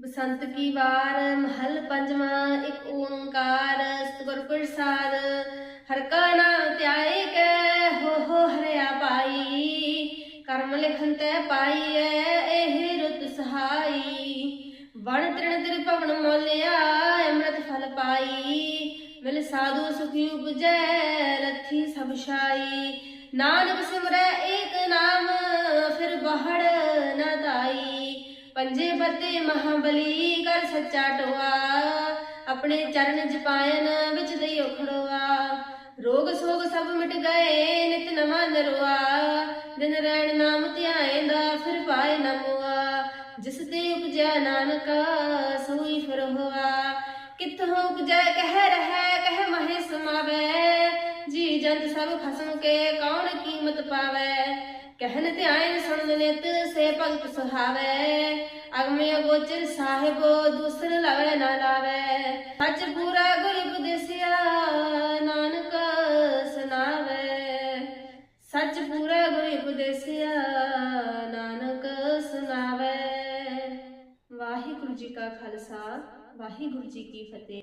ਬਸੰਤ ਕੀ ਵਾਰ, ਮਹਲ ਪੰਜਵਾਂ, ਇੱਕ ਓੰਕਾਰ, ਸਤਿਗੁਰ ਪ੍ਰਸਾਦ। ਹਰ ਕਾ ਨਾਮ ਧਿਆਏ ਕੈ, ਹੋ ਹੋ ਹਰਿਆ ਪਾਈ ਕਰਮ ਲਿਖਨ ਤੈ ਪਾਈਐ, ਇਹ ਰੁਤ ਸਹਾਈ। ਵਣ ਤ੍ਰਿਣ ਤਿਰ ਭਵਨ ਮੋਲਿਆ, ਅੰਮ੍ਰਿਤ ਫਲ ਪਾਈ। ਮਿਲ ਸਾਧੂ ਸੁਖੀ ਉਪਜੈ ਲੱਥੀ ਸਭ ਛਾਈ। ਨਾਨਕ ਸਿਮਰੈ ਪੰਜੇ ਬੱਤੇ ਮਹਾਬਲੀ ਕਰ ਸੱਚਾ ਟੋਆ ਆਪਣੇ ਚਰਨ ਜਪਾਇਨ ਵਿੱਚ ਦਈਓ ਖੜੋਆ ਰੋਗ ਸੋਗ ਸਭ ਮਿਟ ਗਏ, ਨਿਤ ਨਵਾਂ ਨਰਵਾ ਦਿਨ ਰਹਿਣ ਨਾਮ ਧਿਆਏਂਦਾ, ਫਿਰ ਪਾਏ ਨਾ ਮੁਆ। ਜਿਸ ਤੇ ਉਪਜਿਆ ਨਾਨਕਾ, ਸੋਈ ਫਿਰ ਹੋਆ। ਕਿੱਥੋਂ ਉਪਜੈ, ਕਹਿ ਰਹਿ ਸਭ ਖਸਮ ਕੇ ਕੌਣ ਕੀਮਤ ਪਾਵੈ? ਕਹਿਨ ਧਿਆਨ ਸੁਣ ਨਿਤ ਸੇ ਭਗਤ ਸੁਹਾਵੈ। ਅਗਮੇ ਅਗੋਚਰ ਸਾਹਿਬ ਦੂਸਰ ਲਵੈ ਨਾ ਲਾਵੈ। ਸੱਚ ਪੂਰਾ ਗੁਰ ਉਪਦੇਸਿਆ ਨਾਨਕ ਸੁਨਾਵੈ ਸੱਚ ਪੂਰਾ ਗੁਰ ਉਪਦੇਸਿਆ ਨਾਨਕ ਸੁਨਾਵੈ ਵਾਹਿਗੁਰੂ ਜੀ ਕਾ ਖਾਲਸਾ, ਵਾਹਿਗੁਰੂ ਜੀ ਕੀ ਫਤਿਹ।